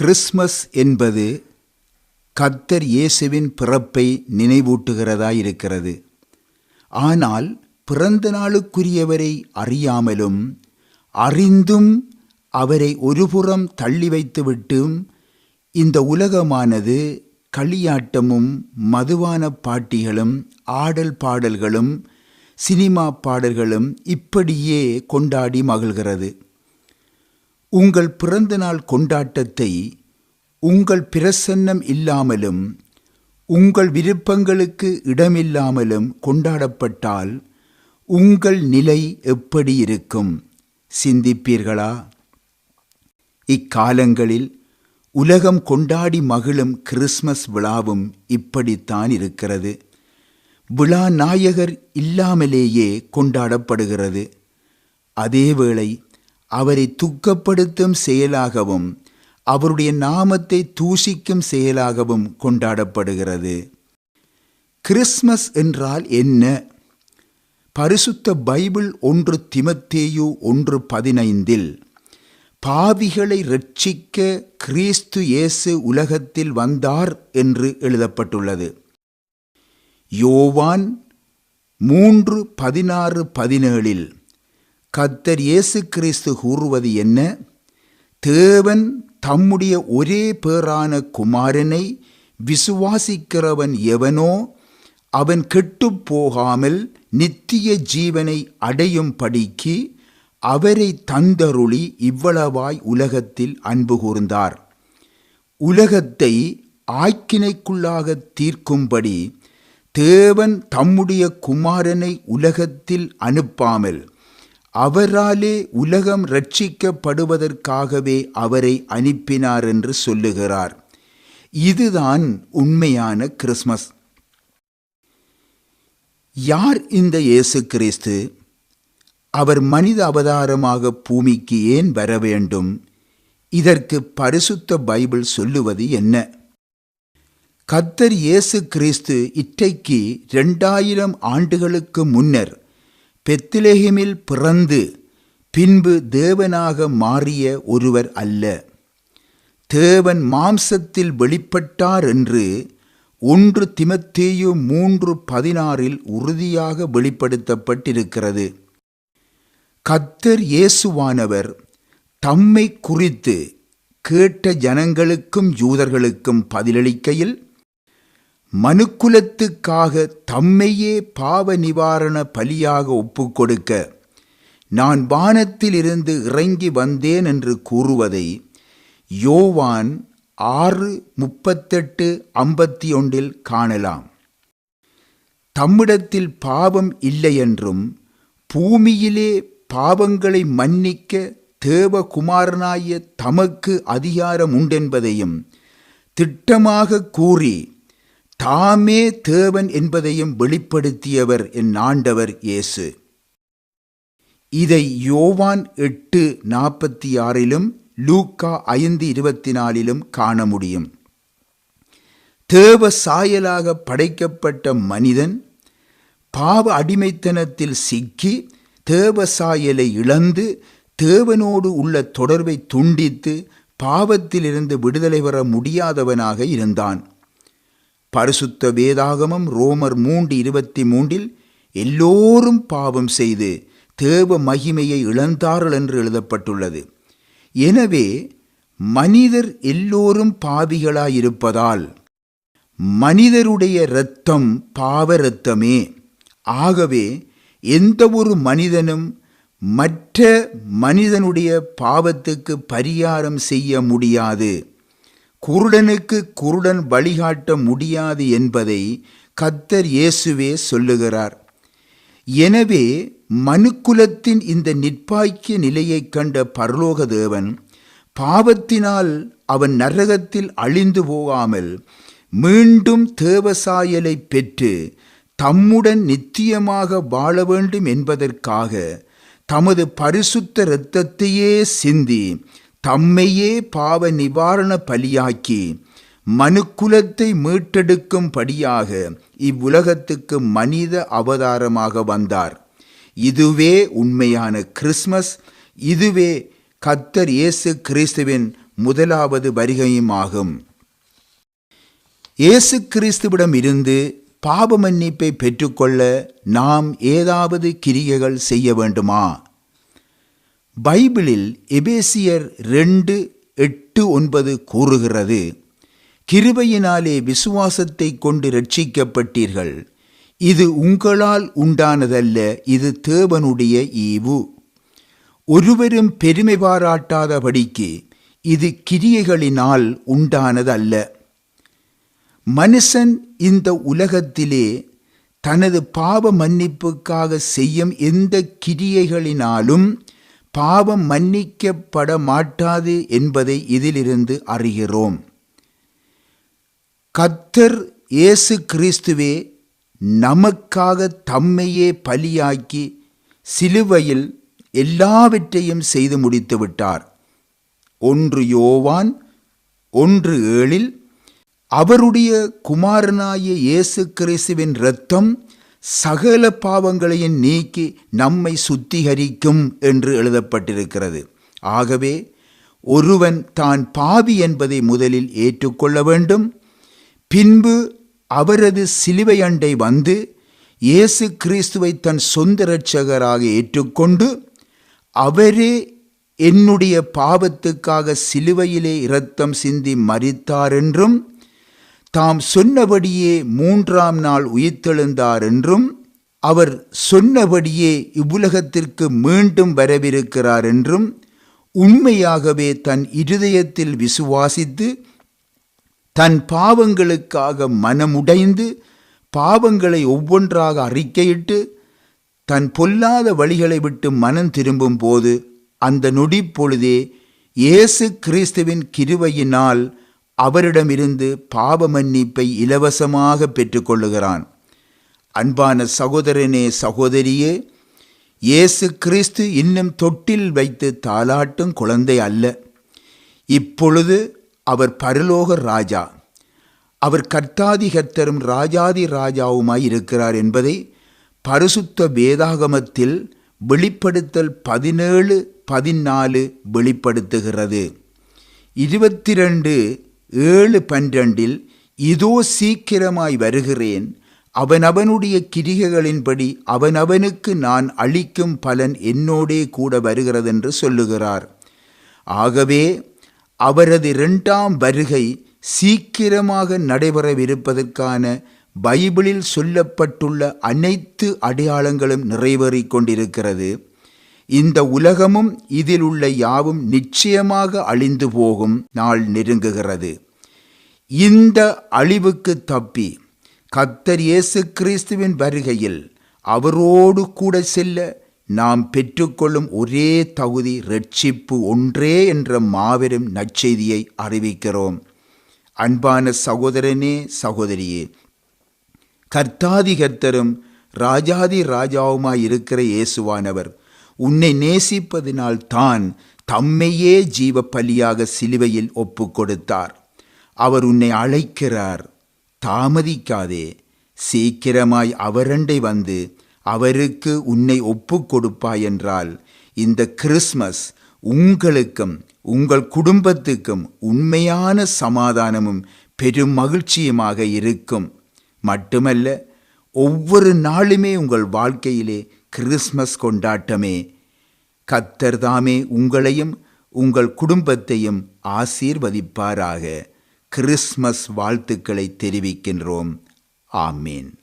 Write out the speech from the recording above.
Christmas என்பது கர்த்தர் இயேசுவின் பிறப்பை நினைவூட்டுகிறதாயிருக்கிறது ஆனால் பிறந்த நாளுக்குரியவரை அறியாமலும் அறிந்தும் அவரை ஒருபுறம் தள்ளி வைத்துவிட்டும் இந்த உலகமானது களியாட்டமும் மதுவான பாட்டிகளும் ஆடல் பாடல்களும் சினிமா பாடல்களும் இப்படியே கொண்டாடி மகிழ்கிறது. உங்கள் பிறந்தநாள் கொண்டாட்டத்தை உங்கள் பிரசன்னம் இல்லாமலும் உங்கள் விருப்பங்களுக்கு இடமில்லாமலும் கொண்டாடப்பட்டால் உங்கள் நிலை எப்படி இருக்கும்? சிந்திப்பீர்களா? இக்காலங்களில் உலகம் கொண்டாடி மகிழும் கிறிஸ்மஸ் விழாவும் இப்படித்தான் இருக்கிறது. விழா நாயகர் இல்லாமலேயே கொண்டாடப்படுகிறது. அதேவேளை அவரை துக்கப்படுத்தும் செயலாகவும் அவருடைய நாமத்தை தூஷிக்கும் செயலாகவும் கொண்டாடப்படுகிறது. கிறிஸ்மஸ் என்றால் என்ன? பரிசுத்த பைபிள் ஒன்று திமத்தேயு ஒன்று பதினைந்தில் பாவிகளை ரட்சிக்க கிறிஸ்து இயேசு உலகத்தில் வந்தார் என்று எழுதப்பட்டுள்ளது. யோவான் மூன்று பதினாறு பதினேழில் கத்தர் இயேசு கிறிஸ்து கூறுவது என்ன? தேவன் தம்முடைய ஒரே பேரான குமாரனை விசுவாசிக்கிறவன் எவனோ அவன் கெட்டு போகாமல் நித்திய ஜீவனை அடையும் படிக்கு அவரை தந்தருளி இவ்வளவாய் உலகத்தில் அன்பு கூர்ந்தார். உலகத்தை ஆக்கினைக்குள்ளாக தீர்க்கும்படி தேவன் தம்முடைய குமாரனை உலகத்தில் அனுப்பாமல் அவராலே உலகம் ரட்சிக்கப்படுவதற்காகவே அவரை அனுப்பினார் என்று சொல்லுகிறார். இதுதான் உண்மையான கிறிஸ்மஸ் யார் இந்த இயேசு கிறிஸ்து? அவர் மனித அவதாரமாக பூமிக்கு ஏன் வர வேண்டும்? இதற்கு பரிசுத்த பைபிள் சொல்லுவது என்ன? கத்தர் இயேசு கிறிஸ்து இற்றைக்கு இரண்டாயிரம் ஆண்டுகளுக்கு முன்னர் பெத்திலேஹிமில் பிறந்து பின்பு தேவனாக மாறிய ஒருவர் அல்ல. தேவன் மாம்சத்தில் வெளிப்பட்டார் என்று ஒன்று திமத்தேயு மூன்று பதினாறில் உறுதியாக வெளிப்படுத்தப்பட்டிருக்கிறது. கத்தர் இயேசுவானவர் தம்மை குறித்து கேட்ட ஜனங்களுக்கும் யூதர்களுக்கும் பதிலளிக்கையில் மனுக்குலத்துக்காக தம்மையே பாவ நிவாரண பலியாக ஒப்புக்கொடுக்க நான் வானத்திலிருந்து இறங்கி வந்தேன் என்று கூறுவதை யோவான் ஆறு முப்பத்தெட்டு ஐம்பத்தி ஒன்றில் காணலாம். தம்மிடத்தில் பாவம் இல்லையென்றும் பூமியிலே பாவங்களை மன்னிக்க தேவகுமாரனாய தமக்கு அதிகாரம் உண்டென்பதையும் திட்டமாக கூறி தாமே தேவன் என்பதையும் வெளிப்படுத்தியவர் என் ஆண்டவர் இயேசு. இதை யோவான் எட்டு நாற்பத்தி ஆறிலும் லூக்கா ஐந்து இருபத்தி நாலிலும் காண முடியும். தேவ சாயலாக படைக்கப்பட்ட மனிதன் பாவ அடிமைத்தனத்தில் சிக்கி தேவ சாயலை இழந்து தேவனோடு உள்ள தொடர்பை துண்டித்து பாவத்திலிருந்து விடுதலை பெற முடியாதவனாக இருந்தான். பரிசுத்த வேதாகமம் ரோமர் மூன்று இருபத்தி மூன்றில் எல்லோரும் பாவம் செய்து தேவ மகிமையை இழந்தார்கள் என்று எழுதப்பட்டுள்ளது. எனவே மனிதர் எல்லோரும் பாவிகளாயிருப்பதால் மனிதருடைய இரத்தம் பாவ இரத்தமே. ஆகவே எந்த ஒரு மனிதனும் மற்ற மனிதனுடைய பாவத்துக்கு பரிகாரம் செய்ய முடியாது. குருடனுக்கு குருடன் வழிகாட்ட முடியாது என்பதை கத்தர் இயேசுவே சொல்லுகிறார். எனவே மனுக்குலத்தின் இந்த நிற்பாய்க்கிய நிலையைக் கண்ட பரலோக தேவன் பாவத்தினால் அவன் நரகத்தில் அழிந்து போகாமல் மீண்டும் தேவசாயலை பெற்று தம்முடன் நித்தியமாக வாழ வேண்டும் என்பதற்காக தமது பரிசுத்த இரத்தத்தையே சிந்தி தம்மையே பாவ நிவாரண பலியாக்கி மனுக்குலத்தை மீட்டெடுக்கும்படியாக இவ்வுலகத்துக்கு மனித அவதாரமாக வந்தார். இதுவே உண்மையான கிறிஸ்மஸ் இதுவே கத்தர் இயேசு கிறிஸ்துவின் முதலாவது வருகையுமாகும் இயேசு கிறிஸ்துவிடம் இருந்து பாவ மன்னிப்பை பெற்றுக்கொள்ள நாம் ஏதாவது கிரியைகள் செய்ய வேண்டுமா? பைபிளில் எபேசியர் ரெண்டு எட்டு ஒன்பது கூறுகிறது கிருபையினாலே விசுவாசத்தை கொண்டு ரட்சிக்கப்பட்டீர்கள் இது உங்களால் உண்டானதல்ல இது தேவனுடைய ஈவு. ஒருவரும் பெருமை பாராட்டாதபடிக்கு இது கிரியைகளினால் உண்டானதல்ல. மனுஷன் இந்த உலகத்திலே தனது பாவ மன்னிப்புக்காக செய்யும் எந்த கிரியைகளினாலும் பாவம் மன்னிக்கப்பட மாட்டாது என்பதை இதிலிருந்து அறிகிறோம். கத்தர் இயேசு கிறிஸ்துவே நமக்காக தம்மையே பலியாக்கி சிலுவையில் எல்லாவற்றையும் செய்து முடித்து விட்டார். ஒன்று யோவான் ஒன்று ஏழில் அவருடைய குமாரனாய இயேசு கிறிஸ்துவின் இரத்தம் சகல பாவங்களையும் நீக்கி நம்மை சுத்திகரிக்கும் என்று எழுதப்பட்டிருக்கிறது. ஆகவே ஒருவன் தான் பாவி என்பதை முதலில் ஏற்றுக்கொள்ள வேண்டும். பின்பு அவரது சிலுவை அண்டை வந்து இயேசு கிறிஸ்துவை தன் சொந்த இரட்சகராக ஏற்றுக்கொண்டு அவரே என்னுடைய பாவத்துக்காக சிலுவையிலே இரத்தம் சிந்தி மறித்தார் என்றும் தாம் சொன்னபடியே மூன்றாம் நாள் உயிர்த்தெழுந்தார் என்றும் அவர் சொன்னபடியே இவ்வுலகத்திற்கு மீண்டும் வரவிருக்கிறார் என்றும் உண்மையாகவே தன் இருதயத்தில் விசுவாசித்து தன் பாவங்களுக்காக மனமுடைந்து பாவங்களை ஒவ்வொன்றாக அறிக்கையிட்டு தன் பொல்லாத வழிகளை விட்டு மனம் திரும்பும் போது அந்த நொடி பொழுதே இயேசு கிறிஸ்துவின் கிருவையினால் அவரிடமிருந்து பாவ மன்னிப்பை இலவசமாக பெற்றுக்கொள்ளுகிறான். அன்பான சகோதரனே சகோதரியே இயேசு கிறிஸ்து இன்னும் தொட்டில் வைத்து தாலாட்டும் குழந்தை அல்ல. இப்பொழுது அவர் பரலோக ராஜா. அவர் கர்த்தாதி கர்த்தரும் ராஜாதி ராஜாவுமாய் இருக்கிறார் என்பதை பரிசுத்த வேதாகமத்தில் வெளிப்படுத்தல் பதினேழு பதினாலு வெளிப்படுத்துகிறது. இருபத்தி ரெண்டு ஏழு பன்னிரண்டில் இதோ சீக்கிரமாய் வருகிறேன். அவனவனுடைய கிரிகைகளின்படி அவனவனுக்கு நான் அளிக்கும் பலன் என்னோடே கூட வருகிறதென்று சொல்லுகிறார். ஆகவே அவரது இரண்டாம் வருகை சீக்கிரமாக நடைபெறவிருப்பதற்கான பைபிளில் சொல்லப்பட்டுள்ள அனைத்து அடையாளங்களும் நிறைவேறிக் கொண்டிருக்கிறது. இந்த உலகமும் இதில் உள்ள யாவும் நிச்சயமாக அழிந்து போகும் நாள் நெருங்குகிறது. இந்த அழிவுக்கு தப்பி கத்தர் இயேசு கிறிஸ்துவின் வருகையில் அவரோடு கூட செல்ல நாம் பெற்றுக்கொள்ளும் ஒரே தகுதி ரட்சிப்பு ஒன்றே என்ற மாபெரும் நற்செய்தியை அறிவிக்கிறோம். அன்பான சகோதரனே சகோதரியே கர்த்தாதி கர்த்தரும் ராஜாதி ராஜாவுமாய் இருக்கிற இயேசுவானவர் உன்னை நேசிப்பதினால் தான் தம்மையே ஜீவ பலியாக சிலுவையில் ஒப்பு கொடுத்தார் அவர் உன்னை அழைக்கிறார். தாமதிக்காதே. சீக்கிரமாய் அவரண்டை வந்து அவருக்கு உன்னை ஒப்பு கொடுப்பாய் என்றால் இந்த கிறிஸ்மஸ் உங்களுக்கும் உங்கள் குடும்பத்துக்கும் உண்மையான சமாதானமும் பெரும் மகிழ்ச்சியுமாக இருக்கும். மட்டுமல்ல ஒவ்வொரு நாளுமே உங்கள் வாழ்க்கையிலே கிறிஸ்மஸ் கொண்டாட்டமே. கத்தர்தாமே உங்களையும் உங்கள் குடும்பத்தையும் ஆசீர்வதிப்பாராக. கிறிஸ்மஸ் வாழ்த்துக்களை தெரிவிக்கின்றோம். ஆமீன்.